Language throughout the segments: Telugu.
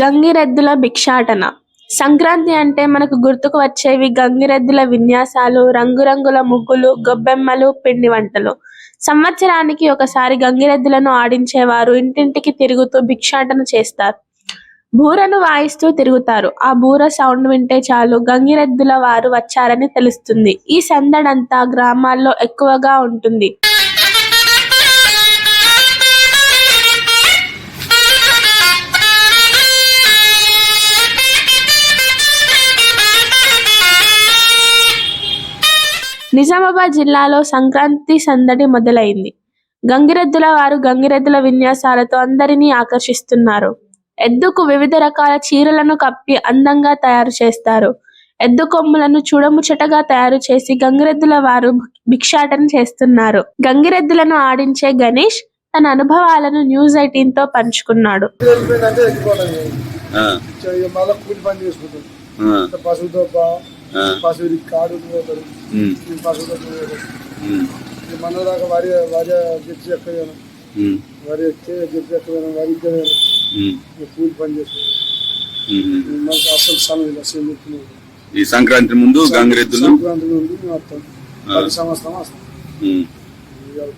గంగిరెద్దుల భిక్షాటన. సంక్రాంతి అంటే మనకు గుర్తుకు వచ్చేవి గంగిరెద్దుల విన్యాసాలు రంగురంగుల ముగ్గులు గొబ్బెమ్మలు పిండి వంటలు. సంవత్సరానికి ఒకసారి గంగిరెద్దులను ఆడించేవారు ఇంటింటికి తిరుగుతూ భిక్షాటన చేస్తారు. బూరను వాయిస్తూ తిరుగుతారు. ఆ బూర సౌండ్ వింటే చాలు గంగిరెద్దుల వారు వచ్చారని తెలుస్తుంది. ఈ సందడంతా గ్రామాల్లో ఎక్కువగా ఉంటుంది. నిజామాబాద్ జిల్లాలో సంక్రాంతి సందడి మొదలైంది. గంగిరెద్దుల వారు గంగిరెద్దుల విన్యాసాలతో అందరినీ ఆకర్షిస్తున్నారు. ఎద్దుకు వివిధ రకాల చీరలను కప్పి అందంగా తయారు చేస్తారు. ఎద్దు కొమ్ములను చూడముచ్చటగా తయారు చేసి గంగిరెద్దుల వారు భిక్షాటన చేస్తున్నారు. గంగిరెద్దులను ఆడించే గణేష్ తన అనుభవాలను న్యూస్ ఎయిటీన్తో పంచుకున్నాడు మళ్ళీ కాడు ఉమ్, ఈ మన దాకా వరి వరి ఎక్కవేను ఉమ్, వరి వరి ఉమ్, కూలి పని ఉమ్. మనకి అసలు సమయం ఇలా చెందుతున్నాం ఈ సంక్రాంతి ముందు గంగిరెద్దులు? సంక్రాంతి మేము వస్తాం. పది సంవత్సరం వస్తాం.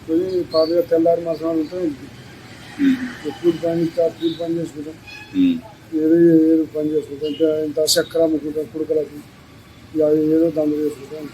పోయి పాతగా తెల్లారి మాసం ఉంటాం కూలి పని కూలి పని చేసుకుంటాం. ఏదో ఏదో పని చేసుకుంటాం. ఇంత అమ్ముకుంటాం కుడుకలకి. ఇక ఏదో దండ చేసుకుంటాం